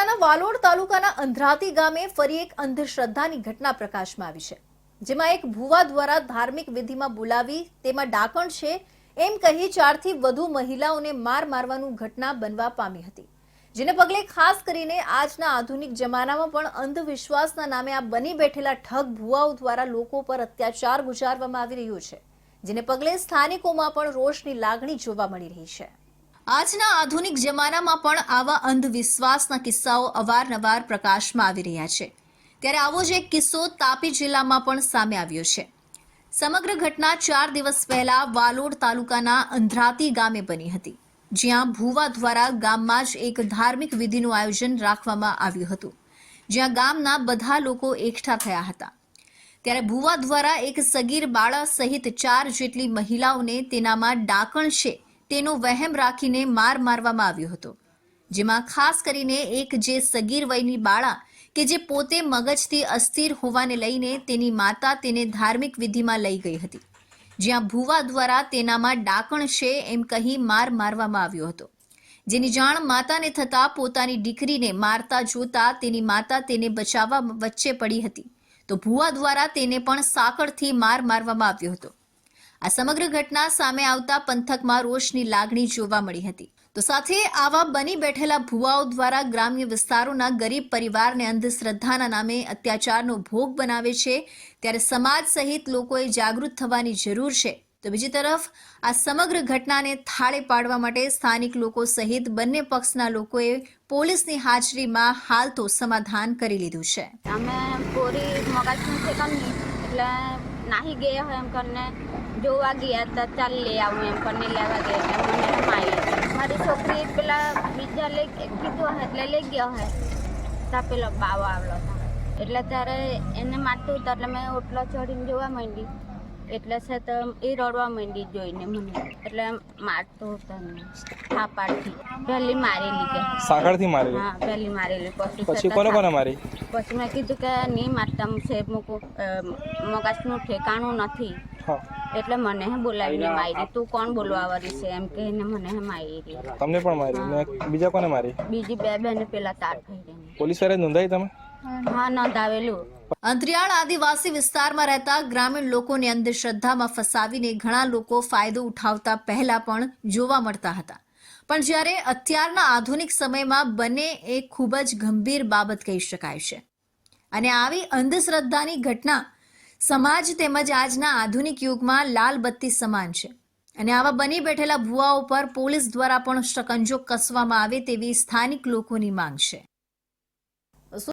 જિલ્લાના વાલોડ તાલુકાના અંધરાતી ગામે ફરી એક અંધશ્રદ્ધાની ઘટના પ્રકાશમાં આવી છે, જેમાં એક ભુવા દ્વારા ધાર્મિક વિધિમાં બોલાવી તેમાં ડાકણ છે એમ કહી ચારથી વધુ મહિલાઓને માર મારવાનું ઘટના બનવા પામી હતી, જેને પગલે ખાસ કરીને આજના આધુનિક જમાનામાં પણ અંધવિશ્વાસના નામે આ બની બેઠેલા ઠગ ભુવાઓ દ્વારા લોકો પર અત્યાચાર ગુજારવામાં આવી રહ્યો છે, જેને પગલે સ્થાનિકોમાં પણ રોષની લાગણી જોવા મળી રહી છે. આજના આધુનિક જમાનામાં પણ આવા અંધવિશ્વાસના કિસ્સાઓ અવારનવાર પ્રકાશમાં આવી રહ્યા છે. ત્યારે આવો જ એક કિસ્સો તાપી જિલ્લામાં પણ સામે આવ્યો છે. સમગ્ર ઘટના ચાર દિવસ પહેલા વાલોડ તાલુકાના અંધ્રાતી ગામે બની હતી. જ્યાં ભુવા દ્વારા ગામમાં જ એક ધાર્મિક વિધિનું આયોજન રાખવામાં આવ્યું હતું. જ્યાં ગામના બધા લોકો એકઠા થયા હતા. ત્યારે ભુવા દ્વારા એક સગીર બાળા સહિત ચાર જેટલી મહિલાઓને તેનામાં ડાકણ છે તેનો વહેમ રાખીને માર મારવામાં આવ્યો હતો. જેમાં ખાસ કરીને એક જે સગીર વયની બાળા કે જે પોતે મગજથી અસ્થિર હોવાને લઈને તેની માતા તેને ધાર્મિક વિધિમાં લઈ ગઈ હતી. જ્યાં ભુવા દ્વારા તેનામાં ડાકણ છે એમ કહી માર મારવામાં આવ્યો હતો. જેની જાણ માતાને થતા પોતાની દીકરીને મારતા જોતા તેની માતા તેને બચાવવા વચ્ચે પડી હતી. તો ભુવા દ્વારા તેને પણ સાંકળથી માર મારવામાં આવ્યો હતો. આ સમગ્ર ઘટના સામે આવતા પંથકમાં રોષની લાગણી જોવા મળી હતી. તો સાથે આવા બની બેઠેલા ભુવાઓ દ્વારા ગ્રામ્ય વિસ્તારોના ગરીબ પરિવારને અંધશ્રદ્ધાના નામે અત્યાચારનો ભોગ બનાવે છે. ત્યારે સમાજ સહિત લોકોએ જાગૃત થવાની જરૂર છે. તો બીજી તરફ, આ સમગ્ર ઘટનાને થાળે પાડવા માટે સ્થાનિક લોકો સહિત બંને પક્ષના લોકોએ પોલીસની હાજરીમાં હાલ તો સમાધાન કરી લીધું છે. અમે પૂરી કમી એટલે નાહી ગયા હોય એમ કરીને જોવા ગયા તો ચાલ લઈ આવું એમ કરીને લેવા ગયા મને એમ મારી છોકરી પેલા બીજા લઈ કીધું હોય એટલે લઈ ગયો હોય ત્યાં પેલો બાવો આવેલો હતો. એટલે ત્યારે એને માટું હતું, એટલે મેં ઓટલો ચડીને જોવા માંડી. એટલે છે તો એ રડવા માંડી જોઈને મને એટલે મારતો હતો થાપાડથી. પહેલી મારી કે સાંકળથી મારી હા પહેલી મારેલી પછી પછી કોને કોને મારી? પછી મેં કીધું કે નહીં મારતા છે મૂકું. મગજનું ઠેકાણું નથી. એટલે મને હે બોલાવીને મારી. તું કોણ બોલવા વાળી છે? એમ કહીને મને હે મારી. તમને પણ મારી? ને બીજા કોને મારી? બીજી બે બેને પેલા તાર થઈ પોલીસવાળા નોંધાઈ તમે? હા નોંધાવેલું. અંતરિયાળ આદિવાસી વિસ્તારમાં રહેતા ગ્રામીણ લોકોને અંધશ્રદ્ધામાં ફસાવીને ઘણા લોકો ફાયદો ઉઠાવતા પહેલા પણ જોવા મળતા હતા. પણ જ્યારે અત્યારના આધુનિક સમયમાં બને એ ખૂબ જ ગંભીર બાબત કહી શકાય છે. અને આવી અંધશ્રદ્ધાની ઘટના સમાજ તેમજ આજના આધુનિક યુગમાં લાલ બત્તી સમાન છે. અને આવા બની બેઠેલા ભુવાઓ પર પોલીસ દ્વારા પણ શકંજો કસવામાં આવે તેવી સ્થાનિક લોકોની માંગ છે.